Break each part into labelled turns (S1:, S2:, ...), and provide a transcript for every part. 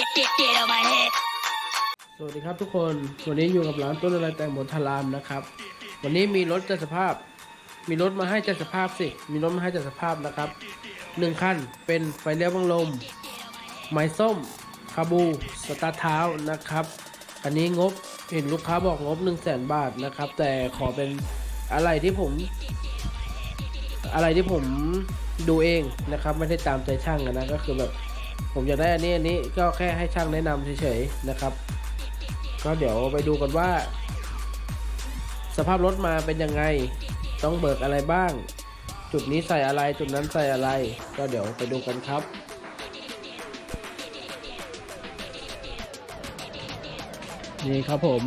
S1: get get get on my
S2: สวัสดีครับทุกคน วันนี้อยู่กับร้านต้นอะไรแต่งบมดทารามนะครับ วันนี้มีรถจัดสภาพ มีรถมาให้จัดสภาพสิ มีรถมาให้จัดสภาพนะครับหนึ่งคันเป็นไฟเลี้ยวบังลม ไม้ส้ม คาบู สตาร์เท้านะครับ อันนี้งบเห็นลูกค้าบอกงบ1 0 0 0 0แสนบาทนะครับ แต่ขอเป็นอะไรที่ผม อะไรที่ผมดูเองนะครับ ไม่ได้ตามใจช่างนะก็คือแบบ ผมอยากได้อันนี้อันนี้ก็แค่ให้ช่างแนะนำเฉยๆนะครับ ก็เดี๋ยวไปดูกันว่า สภาพรถมาเป็นยังไง ต้องเบิกอะไรบ้าง จุดนี้ใส่อะไรจุดนั้นใส่อะไร ก็เดี๋ยวไปดูกันครับนี่ครับผม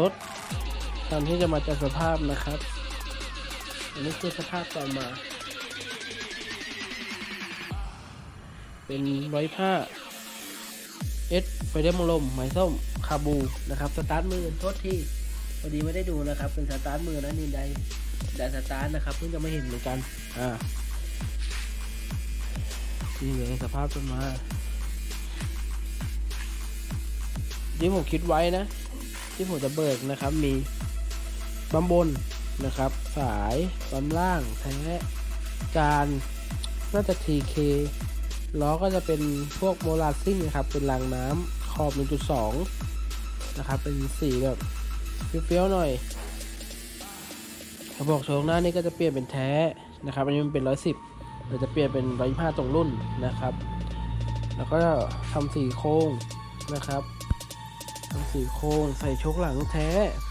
S2: รถตอนที่จะมาจัดสภาพนะครับอันนี้คือสภาพตอนมา เป็นร้อยผ้าเอสไฟเดมลมหมายส้มคาบูนะครับสตาร์ทมือโทษทีพอดีไม่ได้ดูนะครับ เป็นสตาร์ทมือนะนินไดไดสตาร์ทนะครับเพิ่งจะไม่เห็นเหมือนกันอ่านี่เลยสภาพเป็นมาที่ผมคิดไว้นะ ที่ผมจะเบิกนะครับมีบำบนนะครับ สายบำล่างแท้จานน่าจะ TK ล้อก็จะเป็นพวกโมลาซิ่งครับ เป็นรางน้ำขอบ 1.2 นะครับ เป็นสีแบบเปรี้ยวๆหน่อยกระบอกโชงหน้านี่ก็จะเปลี่ยนเป็นแท้นะครับ อันนี้มันเป็น 110เราจะเปลี่ยนเป็น 125 ตรงรุ่นนะครับ แล้วก็ทำสีโค้งนะครับทำสีโค้งใส่โชคหลังแท้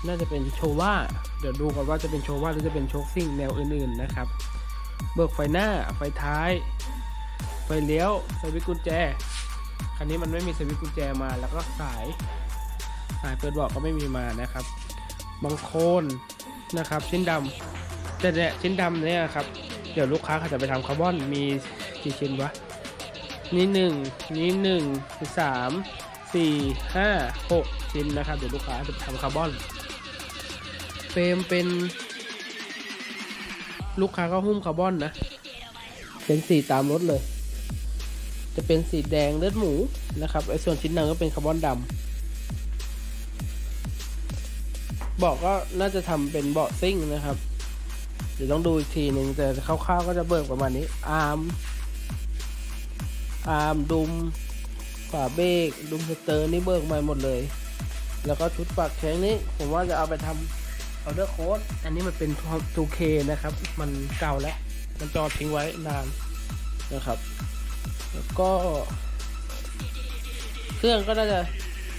S2: น่าจะเป็นโชว่า เดี๋ยวดูก่อนว่าจะเป็นโชว่าหรือจะเป็นโชคซิ่งแนวอื่นๆนะครับ เบิกไฟหน้าไฟท้าย ฟเลี้ยวสวิตกุญแจ คันนี้มันไม่มีสวิตกุญแจมา แล้วก็สาย สายเปิดบากก็ไม่มีมานะครับบางโคนนะครับชิ้นดำแต่เนี่ยชิ้นดำเนี่ยครับ เดี๋ยวลูกค้าเขาจะไปทำคาร์บอนมีกี่ชิ้นวะ นี่หนึ่งนี่หนึ่งสามสี่ห้าหกชิ้นนะครับ เดี๋ยวลูกค้าจะทำคาร์บอนเฟรมเป็นลูกค้าก็หุ้มคาร์บอนนะ เป็นสี่ตามรถเลย จะเป็นสีแดงเลือดหมูนะครับไอ้ส่วนชิ้นหนังก็เป็นคาร์บอนดำเบาะก็น่าจะทำเป็นเบาะซิ่งนะครับเดี๋ยวต้องดูอีกทีหนึ่งแต่คร่าวๆก็จะเบิกประมาณนี้อาร์มอาร์มดุมฝาเบรกดุมสเตอร์นี่เบิกมาหมดเลย แล้วก็ชุดปากแข็งนี้ ผมว่าจะเอาไปทำออเดอร์โค้ดอันนี้มันเป็น 2K นะครับ มันเก่าแล้ว มันจอดทิ้งไว้นานนะครับ แล้วก็ เครื่องก็น่าจะ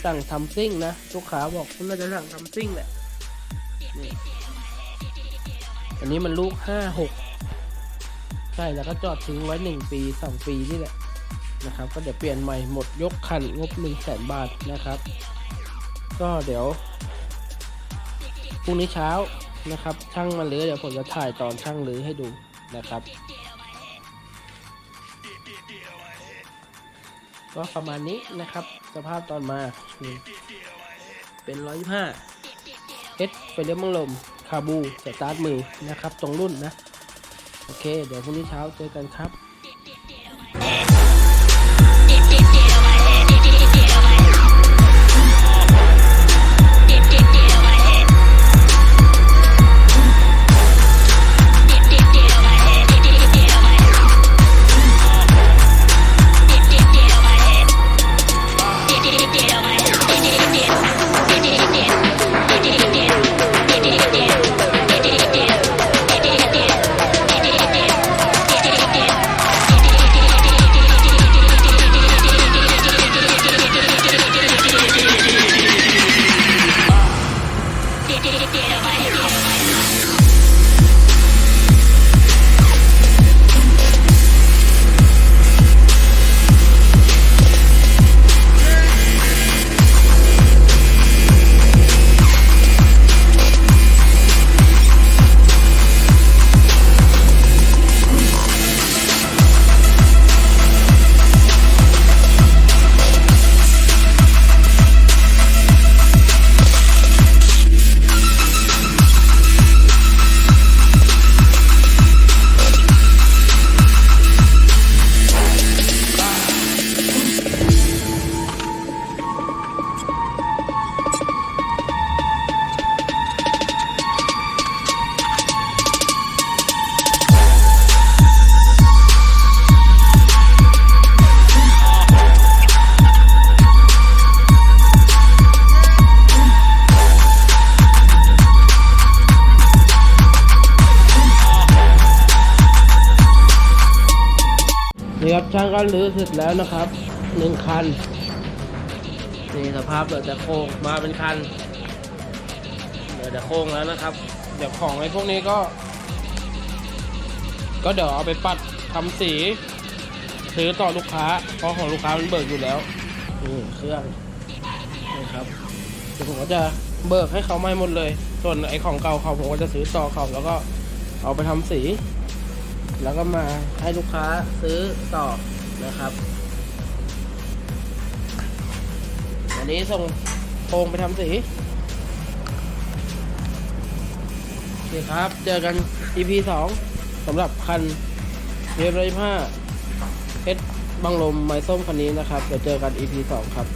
S2: สั่งทำซิ่งนะลูกค้าบอกน่าจะสั่งทำซิ่งแหละอันนี้มันลูกห้าหกใช่แล้วก็จอดทิ้งไว้หนึ่งปีสองปีนี่แหละนะครับ ก็เดี๋ยวเปลี่ยนใหม่หมดยกคันงบหนึ่งแสนบาทนะครับ ก็เดี๋ยวพรุ่งนี้เช้านะครับ ช่างมาเลือเดี๋ยวผมจะถ่ายตอนช่างเลือให้ดูนะครับ ก็ประมาณนี้นะครับ สภาพตอนมาเป็น125เอสไปเลี้ยมังลม คาบู สตาร์ทมือนะครับ ตรงรุ่นนะ โอเค เดี๋ยวพรุ่งนี้เช้าเจอกันครับ
S1: てる
S2: ช่างก็รื้อเสร็จแล้วนะครับหนึ่งคันนี่สภาพเหลือแต่โครงมาเป็นคันเหลือแต่โครงแล้วนะครับ เดี๋ยวของไอ้พวกนี้ก็ ก็เดี๋ยวเอาไปปัดทำสีซื้อต่อลูกค้า เพราะของลูกค้ามันเบิกอยู่แล้วนี่เครื่องนี่ครับเดี๋ยวผมก็จะเบิกให้เขาไม่หมดเลย ส่วนไอ้ของเก่าเขาผมก็จะซื้อต่อเขาแล้วก็เอาไปทำสี แล้วก็มาให้ลูกค้าซื้อต่อนะครับ อันนี้ส่งโครงไปทำสีโอเคครับ เจอกัน EP สองสำหรับคันเวฟร้อยห้าเพชรบังลมไม้ส้มคันนี้นะครับเดี๋ยวเจอกัน EP สองครับ